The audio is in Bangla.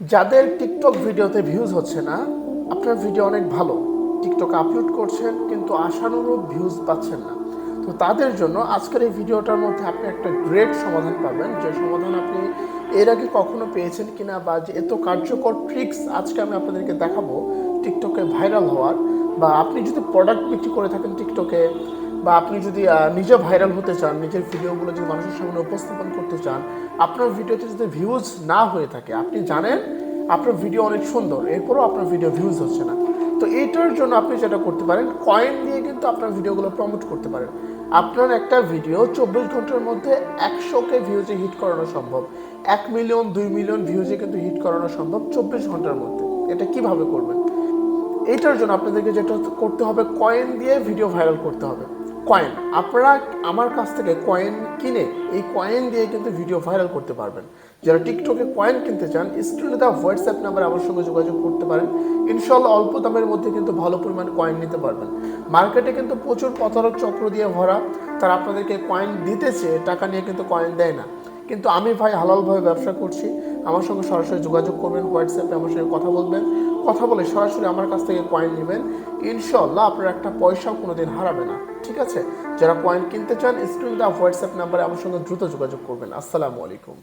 যাদের টিকটক ভিডিওতে ভিউজ হচ্ছে না, আপনার ভিডিও অনেক ভালো। টিকটক আপলোড করছেন, কিন্তু আশানুরূপ ভিউজ পাচ্ছেন না। তো তাদের জন্য আজকের এই ভিডিওটার মধ্যে আপনি একটা গ্রেট সমাধান পাবেন। যে সমাধান আপনি এর আগে কখনো পেয়েছেন কিনা বা যে এত কার্যকর ট্রিক্স আজকে আমি আপনাদেরকে দেখাবো টিকটকে ভাইরাল হওয়ার। বা আপনি যদি প্রোডাক্ট বিক্রি করে থাকেন টিকটকে বা আপনি যদি নিজে ভাইরাল হতে চান, নিজের ভিডিওগুলো যদি মানুষের সামনে উপস্থাপন করতে চান, আপনার ভিডিওতে যদি ভিউজ না হয়ে থাকে, আপনি জানেন আপনার ভিডিও অনেক সুন্দর, এরপরও আপনার ভিডিও ভিউজ হচ্ছে না। তো এইটার জন্য আপনি যেটা করতে পারেন কয়েন দিয়ে কিন্তু আপনার ভিডিওগুলো প্রমোট করতে পারেন। আপনার একটা ভিডিও চব্বিশ ঘণ্টার মধ্যে একশোকে ভিউজে হিট করানো সম্ভব। এক মিলিয়ন দুই মিলিয়ন ভিউজে কিন্তু হিট করানো সম্ভব চব্বিশ ঘণ্টার মধ্যে। এটা কীভাবে করবেন? এইটার জন্য আপনাদেরকে যেটা করতে হবে কয়েন দিয়ে ভিডিও ভাইরাল করতে হবে। কয়েন আপনারা আমার কাছ থেকে কয়েন কিনে এই কয়েন দিয়ে কিন্তু ভিডিও ভাইরাল করতে পারবেন। যারা টিকটকে কয়েন কিনতে চান, স্ক্রিনে দেওয়া হোয়াটসঅ্যাপ নাম্বার আমার সঙ্গে যোগাযোগ করতে পারেন। ইনশাল্লাহ অল্প দামের মধ্যে কিন্তু ভালো পরিমাণ কয়েন নিতে পারবেন। মার্কেটে কিন্তু প্রচুর প্রতারক চক্র দিয়ে ভরা। তারা আপনাদেরকে কয়েন দিতেছে, টাকা নিয়ে কিন্তু কয়েন দেয় না। কিন্তু আমি ভাই হালালভাবে ব্যবসা করছি। আমার সঙ্গে সরাসরি যোগাযোগ করবেন হোয়াটসঅ্যাপে আমার সঙ্গে কথা বলবেন। কথা বলে সরাসরি আমার কাছ থেকে কয়েন নেবেন। ইনশাল্লাহ আপনার একটা পয়সাও কোনো দিন হারাবে না। ঠিক আছে? যারা কয়েন কিনতে চান স্ক্রিন দা হোয়াটসঅ্যাপ নাম্বারে আমার সঙ্গে দ্রুত যোগাযোগ করবেন। আসসালামু আলাইকুম।